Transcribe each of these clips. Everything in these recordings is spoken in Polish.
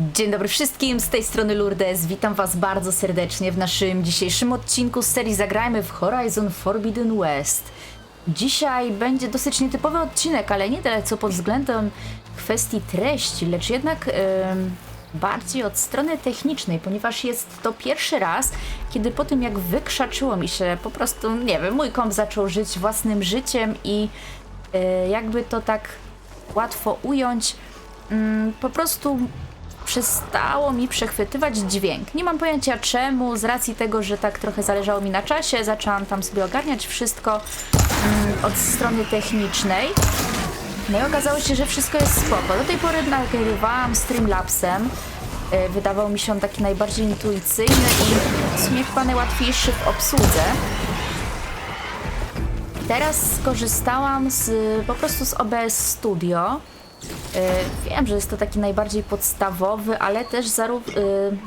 Dzień dobry wszystkim, z tej strony Lourdes. Witam Was bardzo serdecznie w naszym dzisiejszym odcinku z serii Zagrajmy w Horizon Forbidden West. Dzisiaj będzie dosyć nietypowy odcinek, ale nie tyle co pod względem kwestii treści, lecz jednak em, bardziej od strony technicznej, ponieważ jest to pierwszy raz, kiedy po tym jak wykrzaczyło mi się po prostu, nie wiem, mój komp zaczął żyć własnym życiem i e, jakby to tak łatwo ująć, mm, po prostu przestało mi przechwytywać dźwięk. Nie mam pojęcia czemu, z racji tego, że tak trochę zależało mi na czasie, zaczęłam tam sobie ogarniać wszystko mm, od strony technicznej. No i okazało się, że wszystko jest spoko. Do tej pory nagrywałam Streamlabsem. Yy, Wydawał mi się on taki najbardziej intuicyjny i w sumie chyba najłatwiejszy w obsłudze. Teraz skorzystałam z, po prostu z OBS Studio. Y, Wiem, że jest to taki najbardziej podstawowy, ale też y,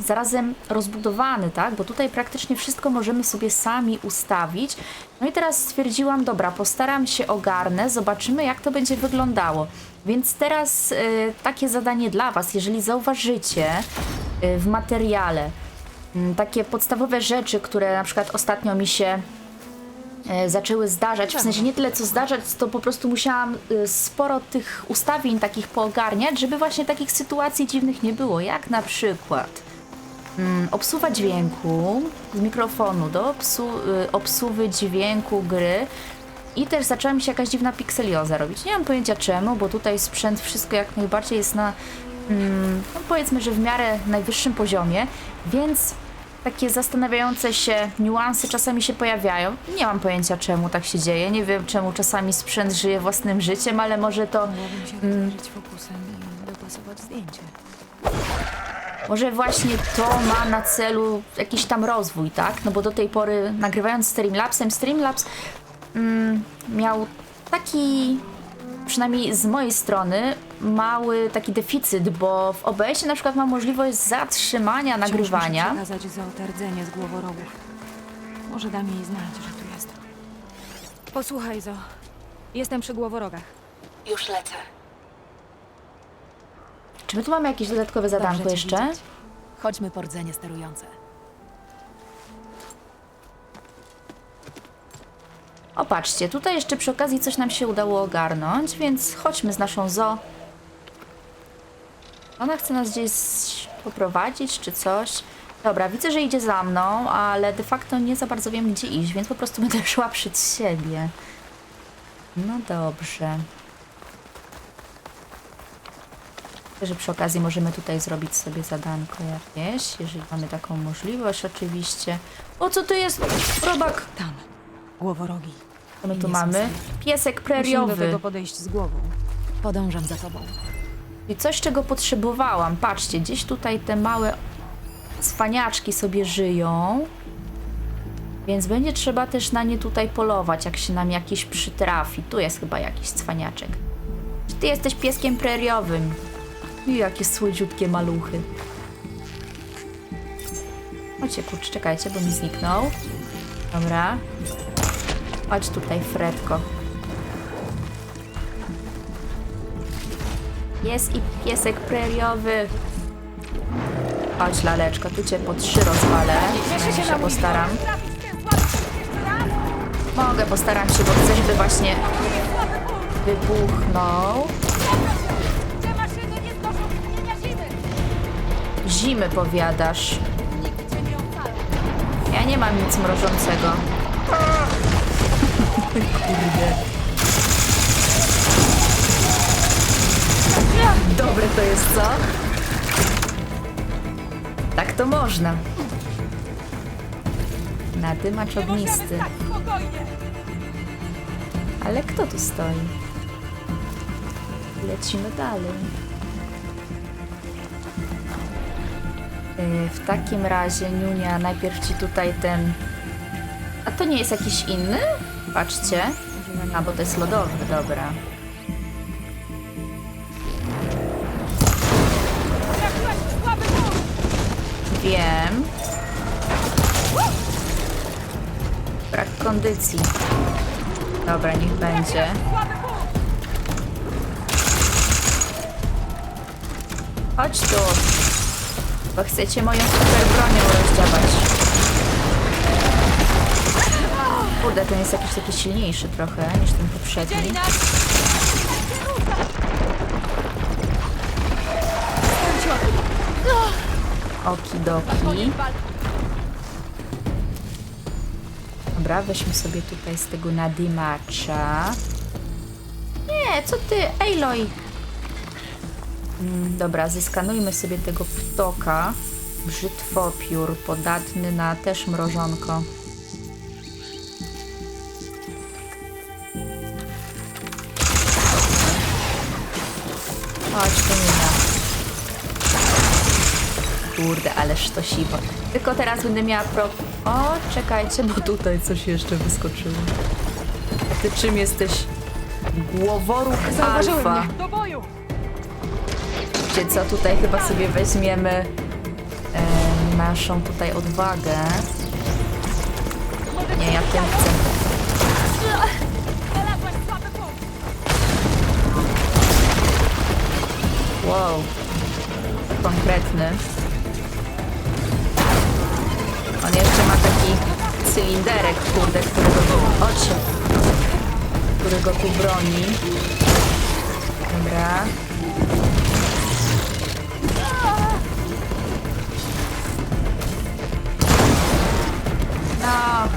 zarazem rozbudowany, tak? Bo tutaj praktycznie wszystko możemy sobie sami ustawić. No i teraz stwierdziłam, dobra, postaram się ogarnę, zobaczymy jak to będzie wyglądało. Więc teraz y, takie zadanie dla Was, jeżeli zauważycie w materiale takie podstawowe rzeczy, które na przykład ostatnio mi się e, zaczęły zdarzać, w sensie nie tyle co zdarzać, to po prostu musiałam e, sporo tych ustawień takich poogarniać, żeby właśnie takich sytuacji dziwnych nie było, jak na przykład mm, obsuwa dźwięku z mikrofonu do obsu, y, obsuwy dźwięku gry i też zaczęła mi się jakaś dziwna pikselioza robić. Nie mam pojęcia czemu, bo tutaj sprzęt wszystko jak najbardziej jest na mm, no powiedzmy, że w miarę najwyższym poziomie, więc takie zastanawiające się niuanse czasami się pojawiają. Nie mam pojęcia czemu tak się dzieje. Nie wiem czemu czasami sprzęt żyje własnym życiem, ale może to Mogłabym się rozejrzeć fokusem i dopasować zdjęcie. Może właśnie to ma na celu jakiś tam rozwój, tak? No bo do tej pory nagrywając Streamlabsem, Streamlabs mm, miał taki, przynajmniej z mojej strony, mały taki deficyt, bo w OBS-ie na przykład mam możliwość zatrzymania Wciąż nagrywania. Muszę przekazać Zoe rdzenie z głoworogów. Może dam jej znać, że tu jest. Posłuchaj, Zo. Jestem przy głoworogach. Już lecę. Czy my tu mamy jakieś dodatkowe zadanko Dobrze jeszcze? widzieć. Chodźmy po rdzenie sterujące. O, patrzcie, tutaj jeszcze przy okazji coś nam się udało ogarnąć, więc chodźmy z naszą zo. Ona chce nas gdzieś poprowadzić, czy coś. Dobra, widzę, że idzie za mną, ale de facto nie za bardzo wiem, gdzie iść, więc po prostu będę szła przed siebie. No dobrze. Że przy okazji możemy tutaj zrobić sobie zadanko jakieś, jeżeli mamy taką możliwość oczywiście. O, co to jest? Robak! Tam. Głoworogi. Co my tu Nie mamy? Piesek Musimy do preriowy. tego podejść z głową. Podążam za tobą. I coś, czego potrzebowałam. Patrzcie, gdzieś tutaj te małe cwaniaczki sobie żyją. Więc będzie trzeba też na nie tutaj polować, jak się nam jakiś przytrafi. Tu jest chyba jakiś cwaniaczek. Czy ty jesteś pieskiem preriowym? I jakie słodziutkie maluchy. Chodźcie, kurczę, czekajcie, bo mi zniknął. Dobra. Chodź tutaj, Fredko. Jest i piesek preriowy. Chodź, laleczko, tu cię po trzy rozwalę. Ja się postaram. Mogę, postaram się, bo chcę, żeby właśnie wybuchnął. Zimy! Powiadasz. Ja nie mam nic mrożącego. Kurde. Dobre to jest, co? Tak to można. Nadymacz ognisty. Tak! Ale kto tu stoi? Lecimy dalej. Yy, W takim razie, Niunia, najpierw ci tutaj ten... A to nie jest jakiś inny? Patrzcie. A, bo to jest lodowy, dobra. Wiem. Brak kondycji. Dobra, niech będzie. Chodź tu. Bo chcecie moją super bronią rozdziałać. Kurde, ten jest jakiś taki silniejszy trochę niż ten poprzedni. Okidoki. Dobra, weźmy sobie tutaj z tego nadymacza. Nie, co ty, Aloy? Mm, dobra, zeskanujmy sobie tego ptoka. Brzytwopiór, podatny na też mrożonko. Kurde, ależ to siwo. Tylko teraz będę miała pro... O, czekajcie, bo tutaj coś jeszcze wyskoczyło. A ty czym jesteś? Głoworuk Zauważyły alfa. mnie. Do boju! Wiecie co, tutaj chyba sobie weźmiemy e, naszą tutaj odwagę. Nie, ja tym chcę. Znalazłaś słaby punkt! Wow. Konkretny. On jeszcze ma taki cylinderek, kurde, którego tu... Ocie! Którego tu broni. Dobra. No.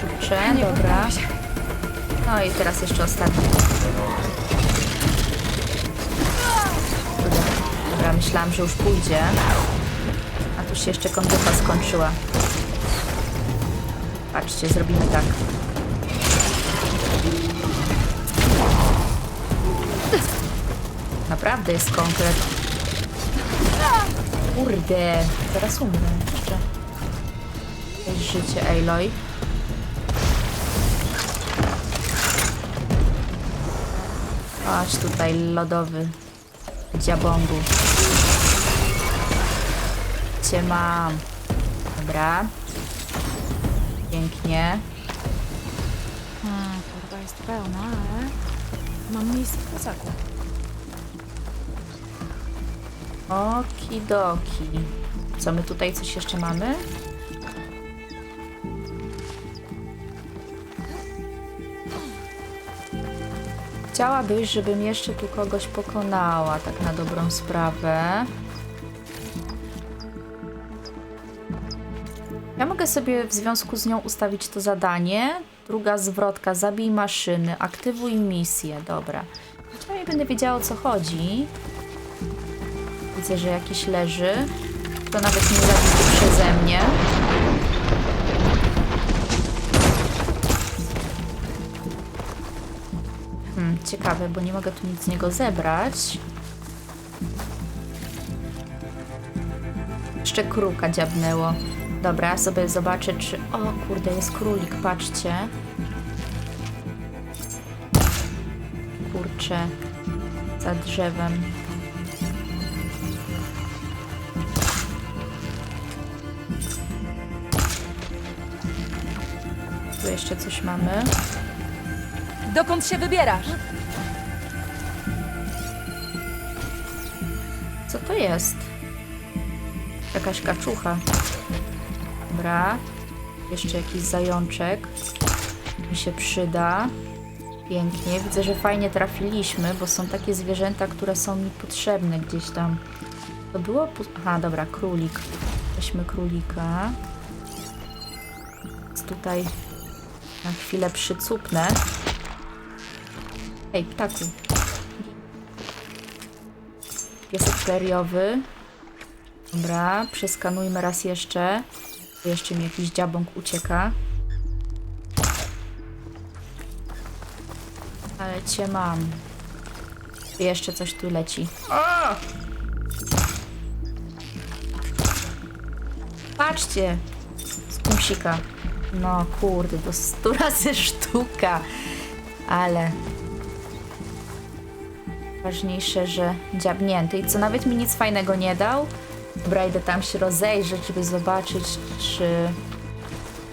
Kurczę, dobra. No i teraz jeszcze ostatni. Myślałam, że już pójdzie. A tu się jeszcze kondycha skończyła. Patrzcie, zrobimy tak. Naprawdę jest konkret. Kurde, zaraz umrę jeszcze. Jest życie, Aloy. Chodź tutaj, lodowy dziabągu. Cię mam. Dobra. Pięknie. Hmm, torba jest pełna, ale mam miejsce w plecaku. Okidoki. Co my tutaj coś jeszcze mamy? Chciałabyś, żebym jeszcze tu kogoś pokonała, tak na dobrą sprawę. Ja mogę sobie w związku z nią ustawić to zadanie. Druga zwrotka, zabij maszyny, aktywuj misję, dobra. Przynajmniej będę wiedziała o co chodzi. Widzę, że jakiś leży. To nawet nie zabity przeze mnie. Ciekawe, bo nie mogę tu nic z niego zebrać. Jeszcze kruka dziabnęło. Dobra, sobie zobaczę, czy... O kurde, jest królik, patrzcie. Kurczę, za drzewem. Tu jeszcze coś mamy. Dokąd się wybierasz? Co to jest? Jakaś kaczucha. Dobra. Jeszcze jakiś zajączek. Mi się przyda. Pięknie. Widzę, że fajnie trafiliśmy, bo są takie zwierzęta, które są mi potrzebne gdzieś tam. To było... Aha, dobra, królik. Weźmy królika. Więc tutaj na chwilę przycupnę. Ej, ptaku. Piesek periowy. Dobra, przeskanujmy raz jeszcze. Tu jeszcze mi jakiś dziabąk ucieka. Ale cię mam. Jeszcze coś tu leci. O! Patrzcie! Skumsika. No kurde, to 100 razy sztuka. Ale ważniejsze, że dziabnięty i co nawet mi nic fajnego nie dał. Dobra, idę tam się rozejrzeć, żeby zobaczyć, czy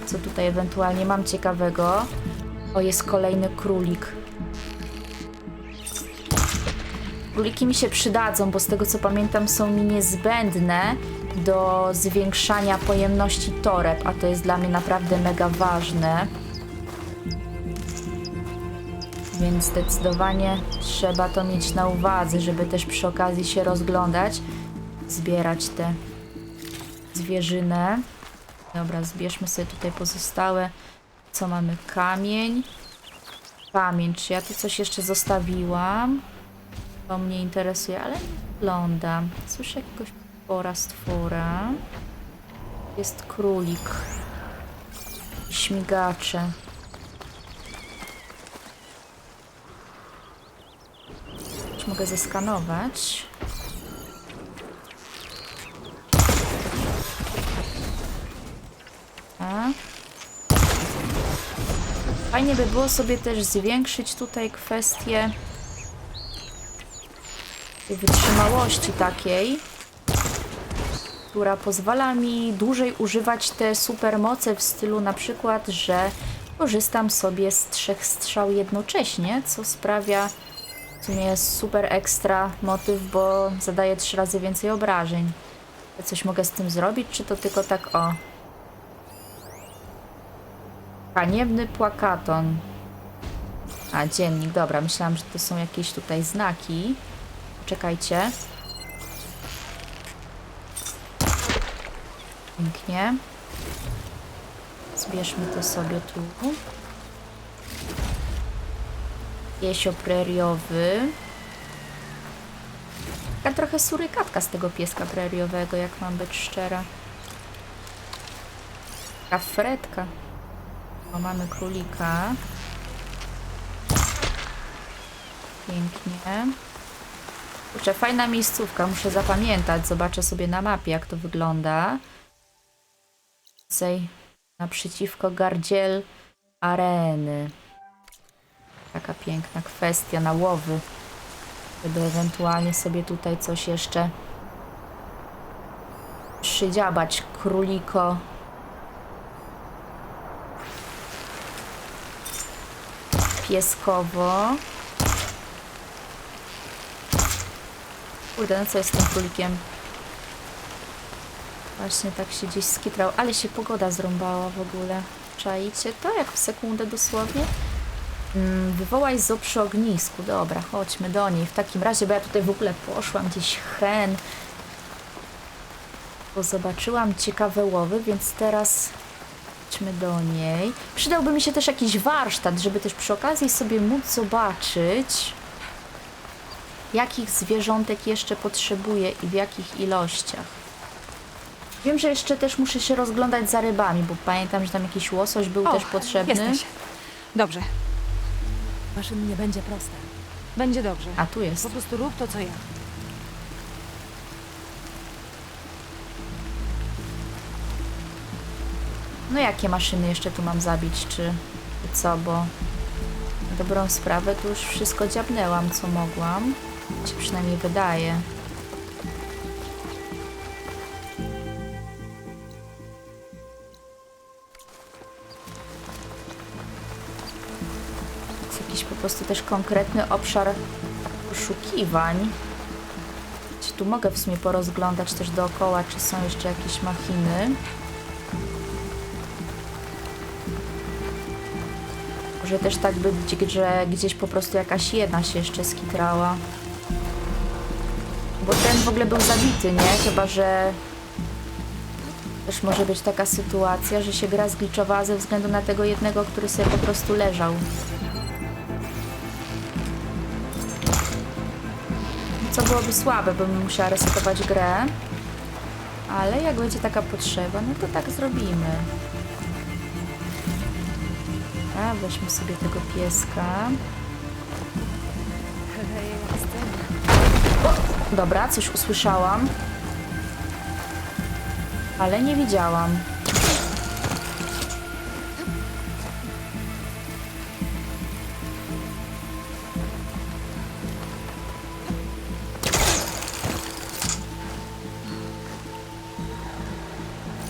co tutaj ewentualnie mam ciekawego. O, jest kolejny królik. Króliki mi się przydadzą, bo z tego co pamiętam są mi niezbędne do zwiększania pojemności toreb, a to jest dla mnie naprawdę mega ważne. Więc zdecydowanie trzeba to mieć na uwadze, żeby też przy okazji się rozglądać, zbierać te zwierzynę. Dobra, zbierzmy sobie tutaj pozostałe. Co mamy? Kamień. Kamień. Czy ja tu coś jeszcze zostawiłam? To mnie interesuje, ale nie wygląda. Słyszę jakiegoś pora stwora. Jest królik. Śmigacze. Mogę zeskanować? A. Fajnie by było sobie też zwiększyć tutaj kwestię wytrzymałości takiej, która pozwala mi dłużej używać te supermoce w stylu na przykład, że korzystam sobie z trzech strzał jednocześnie, co sprawia w sumie jest super ekstra motyw, bo zadaje trzy razy więcej obrażeń. Coś mogę z tym zrobić, czy to tylko tak o? Haniebny płakaton. A, dziennik, dobra, myślałam, że to są jakieś tutaj znaki. Czekajcie. Pięknie. Zbierzmy to sobie tu. Piesio preriowy. Taka trochę surykatka z tego pieska preriowego, jak mam być szczera. Taka fretka. O, mamy królika. Pięknie. Kurczę, fajna miejscówka, muszę zapamiętać. Zobaczę sobie na mapie, jak to wygląda. Tutaj naprzeciwko gardziel areny. Taka piękna kwestia na łowy. Żeby ewentualnie sobie tutaj coś jeszcze przydziabać. Króliko. Pieskowo. Kurde, no co jest z tym królikiem? Właśnie tak się gdzieś skitrał, ale się pogoda zrąbała w ogóle. Czaicie to? Jak w sekundę dosłownie? Mm, wywołaj zo przy ognisku. Dobra, chodźmy do niej. W takim razie, bo ja tutaj w ogóle poszłam gdzieś hen. Bo zobaczyłam ciekawe łowy, więc teraz chodźmy do niej. Przydałby mi się też jakiś warsztat, żeby też przy okazji sobie móc zobaczyć, jakich zwierzątek jeszcze potrzebuję i w jakich ilościach. Wiem, że jeszcze też muszę się rozglądać za rybami, bo pamiętam, że tam jakiś łosoś był też potrzebny. Jesteś. Dobrze, Maszyn nie będzie prosta. będzie dobrze. A tu jest. Po prostu rób to, co ja. No jakie maszyny jeszcze tu mam zabić, czy, co, bo na dobrą sprawę tu już wszystko dziabnęłam, co mogłam. Się przynajmniej wydaje. Jakiś po prostu też konkretny obszar poszukiwań. Czy tu mogę w sumie porozglądać też dookoła, czy są jeszcze jakieś machiny. Może też tak być, że gdzieś po prostu jakaś jedna się jeszcze skitrała. Bo ten w ogóle był zabity, nie? Chyba, że też może być taka sytuacja, że się gra zgliczowała ze względu na tego jednego, który sobie po prostu leżał. Co byłoby słabe, bym musiała resetować grę. Ale jak będzie taka potrzeba, no to tak zrobimy. A, weźmy sobie tego pieska. O, dobra, coś usłyszałam. Ale nie widziałam.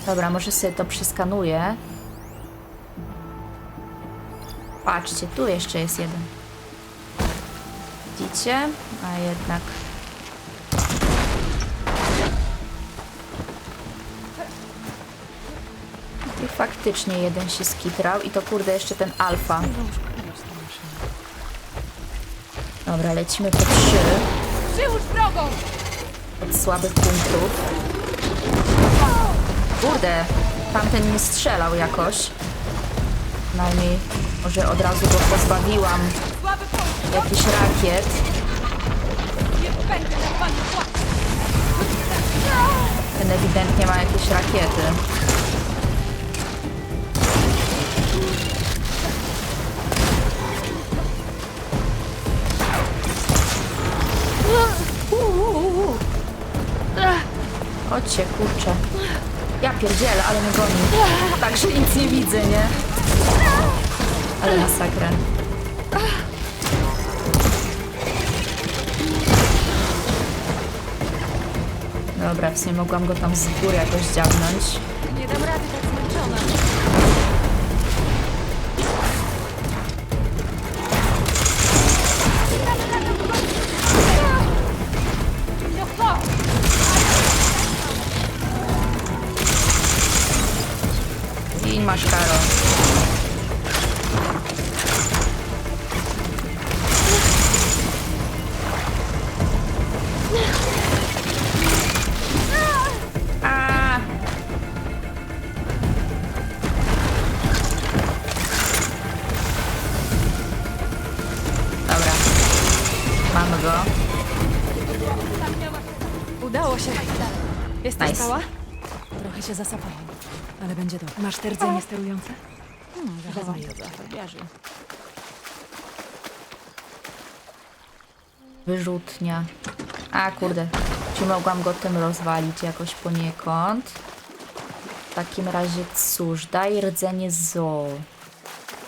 Dobra, może sobie to przeskanuję. Patrzcie, tu jeszcze jest jeden. Gdzie życie, a jednak... I faktycznie jeden się skitrał i to kurde jeszcze ten alfa. Dobra, lecimy po trzy Przyłóż od słabych punktów. Kurde, tamten nie strzelał jakoś. Przynajmniej może od razu go pozbawiłam jakichś rakiet. Ten ewidentnie ma jakieś rakiety. Chodźcie, kurczę. Ja pierdzielę, ale mnie goni. Także nic nie widzę, nie? Ale masakra. Dobra, w sumie mogłam go tam z góry jakoś dziabnąć. Nie dam rady tak zmęczona. Jesteś Nice. cała? Trochę się zasapałam, ale będzie dobrze. Masz te rdzenie sterujące? Hmm, wezmę je do farbiarzy. Wyrzutnia. A kurde, czy mogłam go tym rozwalić jakoś poniekąd? W takim razie cóż, daj rdzenie zoo.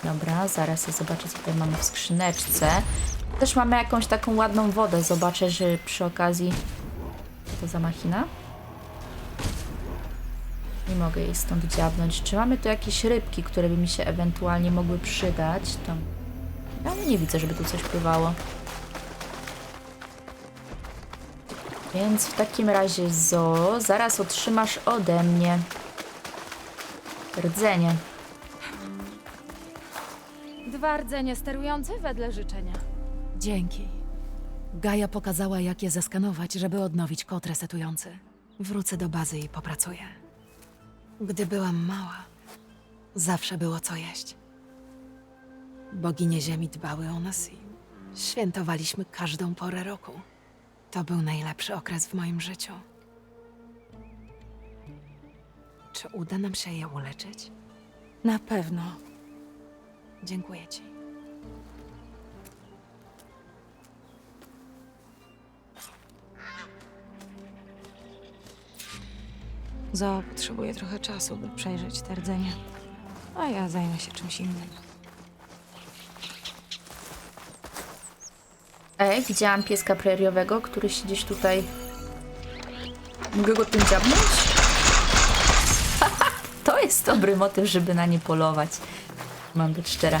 Dobra, zaraz ja zobaczę co tutaj mamy w skrzyneczce. Też mamy jakąś taką ładną wodę. Zobaczę, że przy okazji... Co to za machina? Nie mogę jej stąd dziabnąć. Czy mamy tu jakieś rybki, które by mi się ewentualnie mogły przydać? To... Ja nie widzę, żeby tu coś pływało. Więc w takim razie Zo, zaraz otrzymasz ode mnie rdzenie. Dwa rdzenie sterujące wedle życzenia. Dzięki. Gaja pokazała, jak je zeskanować, żeby odnowić kod resetujący. Wrócę do bazy i popracuję. Gdy byłam mała, zawsze było co jeść. Boginie ziemi dbały o nas i świętowaliśmy każdą porę roku. To był najlepszy okres w moim życiu. Czy uda nam się je uleczyć? Na pewno. Dziękuję ci. Zo potrzebuje trochę czasu, by przejrzeć te rdzenie. A ja zajmę się czymś innym. Ej, widziałam pieska preriowego, który się gdzieś tutaj... Mogę go tym dziabnąć? to jest dobry motyw, żeby na nie polować. Mam być szczera.